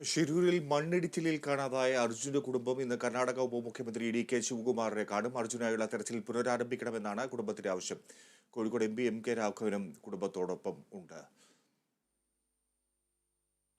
ഷിരൂരിൽ മണ്ണിടിച്ചിലിൽ കാണാതായ അർജുന്റെ കുടുംബം ഇന്ന് കർണാടക ഉപമുഖ്യമന്ത്രി ഡി കെ ശിവകുമാറിനെ കാണും. അർജുനായുള്ള തെരച്ചിൽ പുനരാരംഭിക്കണമെന്നാണ് കുടുംബത്തിന്റെ ആവശ്യം. Kozhikode M P M K രാഘവനും കുടുംബത്തോടൊപ്പം ഉണ്ട്.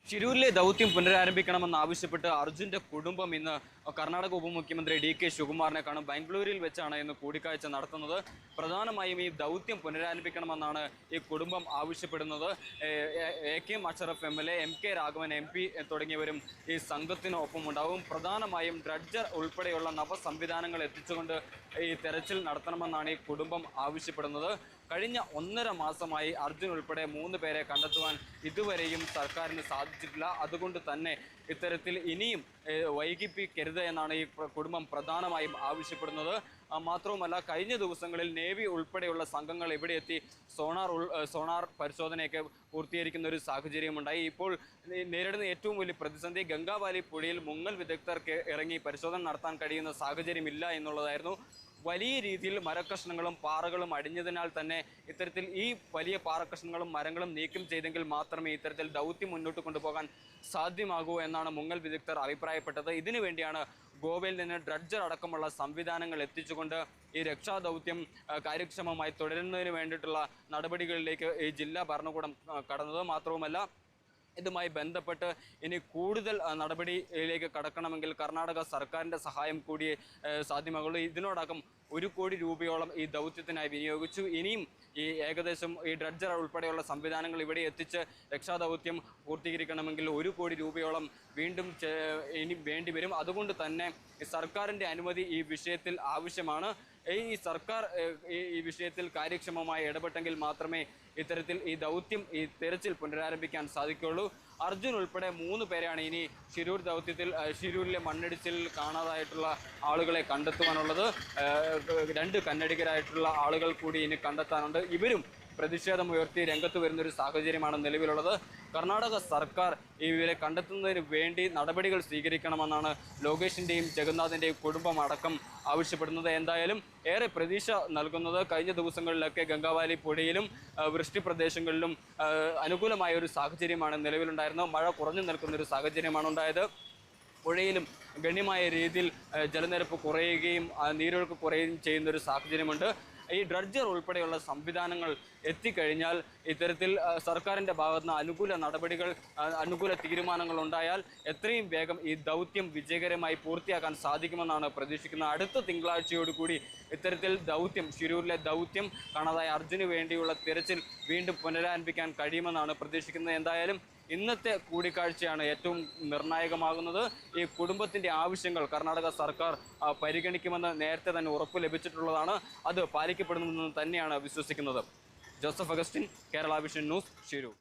ശിരൂരിലെ ദൗത്യം പുനരാരംഭിക്കണമെന്ന് ആവശ്യപ്പെട്ട് അർജുന്റെ കുടുംബം ഇന്ന് കർണാടക ഉപമുഖ്യമന്ത്രി ഡി കെ ശിവകുമാറിനെ കാണും. ബാംഗ്ലൂരിൽ വെച്ചാണ് ഇന്ന് കൂടിക്കാഴ്ച നടത്തുന്നത്. പ്രധാനമായും ഈ ദൗത്യം പുനരാരംഭിക്കണമെന്നാണ് ഈ കുടുംബം ആവശ്യപ്പെടുന്നത്. A- K Ashraf M L A M K Raghavan M തുടങ്ങിയവരും ഈ സംഘത്തിനൊപ്പം ഉണ്ടാവും. പ്രധാനമായും ഡ്രഡ്ജർ ഉൾപ്പെടെയുള്ള നവസംവിധാനങ്ങൾ എത്തിച്ചുകൊണ്ട് ഈ തെരച്ചിൽ നടത്തണമെന്നാണ് ഈ കുടുംബം ആവശ്യപ്പെടുന്നത്. കഴിഞ്ഞ ഒന്നര മാസമായി അർജുൻ ഉൾപ്പെടെ മൂന്ന് പേരെ കണ്ടെത്തുവാൻ ഇതുവരെയും സർക്കാരിന് സാധിച്ചിട്ടില്ല. അതുകൊണ്ട് തന്നെ ഇത്തരത്തിൽ ഇനിയും വൈകിപ്പിക്കരുത് എന്നാണ് ഈ കുടുംബം പ്രധാനമായും ആവശ്യപ്പെടുന്നത്. മാത്രവുമല്ല കഴിഞ്ഞ ദിവസങ്ങളിൽ നേവി ഉൾപ്പെടെയുള്ള സംഘങ്ങൾ ഇവിടെ എത്തി സോണാർ സോണാർ പരിശോധനയൊക്കെ പൂർത്തീകരിക്കുന്ന ഒരു സാഹചര്യമുണ്ടായി. ഇപ്പോൾ നേരിടുന്ന ഏറ്റവും വലിയ പ്രതിസന്ധി ഗംഗാവാലി പുഴയിൽ മുങ്ങൽ വിദഗ്ധർക്ക് ഇറങ്ങി പരിശോധന നടത്താൻ കഴിയുന്ന സാഹചര്യമില്ല എന്നുള്ളതായിരുന്നു വലിയ രീതിയിൽ മരക്കഷ്ണങ്ങളും പാറകളും അടിഞ്ഞതിനാൽ തന്നെ ഇത്തരത്തിൽ ഈ വലിയ പാറക്കഷ്ണങ്ങളും മരങ്ങളും നീക്കം ചെയ്തെങ്കിൽ മാത്രമേ ഇത്തരത്തിൽ ദൗത്യം മുന്നോട്ട് കൊണ്ടുപോകാൻ സാധ്യമാകൂ എന്നാണ് മുങ്ങൽ വിദഗ്ധർ അഭിപ്രായപ്പെട്ടത്. ഇതിനു വേണ്ടിയാണ് ഗോവയിൽ നിന്ന് ഡ്രഡ്ജർ അടക്കമുള്ള സംവിധാനങ്ങൾ എത്തിച്ചുകൊണ്ട് ഈ രക്ഷാദൗത്യം കാര്യക്ഷമമായി തുടരുന്നതിന് വേണ്ടിയിട്ടുള്ള നടപടികളിലേക്ക് ഈ ജില്ലാ ഭരണകൂടം കടന്നത്. മാത്രവുമല്ല ഇതുമായി ബന്ധപ്പെട്ട് ഇനി കൂടുതൽ നടപടിയിലേക്ക് കടക്കണമെങ്കിൽ കർണാടക സർക്കാരിന്റെ സഹായം കൂടി ഏ, സാധ്യമാകുള്ളൂ ഇതിനോടകം ഒരു കോടി രൂപയോളം ഈ ദൗത്യത്തിനായി വിനിയോഗിച്ചു. ഇനിയും ഈ ഏകദേശം ഈ ഡ്രഡ്ജർ ഉൾപ്പെടെയുള്ള സംവിധാനങ്ങൾ ഇവിടെ എത്തിച്ച് രക്ഷാദൗത്യം പൂർത്തീകരിക്കണമെങ്കിൽ ഒരു കോടി രൂപയോളം വീണ്ടും ഇനി വേണ്ടി വരും അതുകൊണ്ട് തന്നെ സർക്കാരിന്റെ അനുമതി ഈ വിഷയത്തിൽ ആവശ്യമാണ്. ഈ സർക്കാർ ഈ വിഷയത്തിൽ കാര്യക്ഷമമായി ഇടപെട്ടെങ്കിൽ മാത്രമേ ഇത്തരത്തിൽ ഈ ദൗത്യം ഈ തെരച്ചിൽ പുനരാരംഭിക്കാൻ സാധിക്കുകയുള്ളൂ. അർജുൻ ഉൾപ്പെടെ മൂന്ന് പേരാണ് ഇനി ശിരൂർ ദൗത്യത്തിൽ ശിരൂരിലെ മണ്ണിടിച്ചിൽ കാണാതായിട്ടുള്ള ആളുകളെ കണ്ടെത്തുവാനുള്ളത്. രണ്ട് കന്നഡികരായിട്ടുള്ള ആളുകൾ കൂടി ഇനി കണ്ടെത്താനുണ്ട്. ഇവരും പ്രതിഷേധം ഉയർത്തി രംഗത്ത് വരുന്ന ഒരു സാഹചര്യമാണ് നിലവിലുള്ളത്. കർണാടക സർക്കാർ ഇവരെ കണ്ടെത്തുന്നതിന് വേണ്ടി നടപടികൾ സ്വീകരിക്കണമെന്നാണ് ലോകേഷിന്റെയും ജഗന്നാഥിന്റെയും കുടുംബം അടക്കം ആവശ്യപ്പെടുന്നത്. എന്തായാലും ഏറെ പ്രതീക്ഷ നൽകുന്നത് കഴിഞ്ഞ ദിവസങ്ങളിലൊക്കെ ഗംഗാവാലി പുഴയിലും വൃഷ്ടി പ്രദേശങ്ങളിലും അനുകൂലമായ ഒരു സാഹചര്യമാണ് നിലവിലുണ്ടായിരുന്നത്. മഴ കുറഞ്ഞു നിൽക്കുന്ന ഒരു സാഹചര്യമാണ് ഉണ്ടായത്. പുഴയിലും ഗണ്യമായ രീതിയിൽ ജലനിരപ്പ് കുറയുകയും നീരൊഴുക്ക് കുറയുകയും ചെയ്യുന്ന ഒരു സാഹചര്യമുണ്ട്. ഈ ഡ്രഡ്ജർ ഉൾപ്പെടെയുള്ള സംവിധാനങ്ങൾ എത്തിക്കഴിഞ്ഞാൽ ഇത്തരത്തിൽ സർക്കാരിന്റെ ഭാഗത്ത് നിന്ന് അനുകൂല നടപടികൾ അനുകൂല തീരുമാനങ്ങൾ ഉണ്ടായാൽ എത്രയും വേഗം ഈ ദൗത്യം വിജയകരമായി പൂർത്തിയാക്കാൻ സാധിക്കുമെന്നാണ് പ്രതീക്ഷിക്കുന്നത്. അടുത്ത തിങ്കളാഴ്ചയോടുകൂടി ഇത്തരത്തിൽ ദൗത്യം ശിരൂരിലെ ദൗത്യം കാണാതായ അർജുന് വേണ്ടിയുള്ള തിരച്ചിൽ വീണ്ടും പുനരാരംഭിക്കാൻ കഴിയുമെന്നാണ് പ്രതീക്ഷിക്കുന്നത്. എന്തായാലും ഇന്നത്തെ കൂടിക്കാഴ്ചയാണ് ഏറ്റവും നിർണായകമാകുന്നത്. ഈ കുടുംബത്തിന്റെ ആവശ്യങ്ങൾ കർണാടക സർക്കാർ പരിഗണിക്കുമെന്ന് നേരത്തെ തന്നെ ഉറപ്പ് ലഭിച്ചിട്ടുള്ളതാണ്. അത് പാലിക്കപ്പെടുന്നതെന്ന് തന്നെയാണ് വിശ്വസിക്കുന്നത്. Joseph Augustine Kerala vision news Shirur.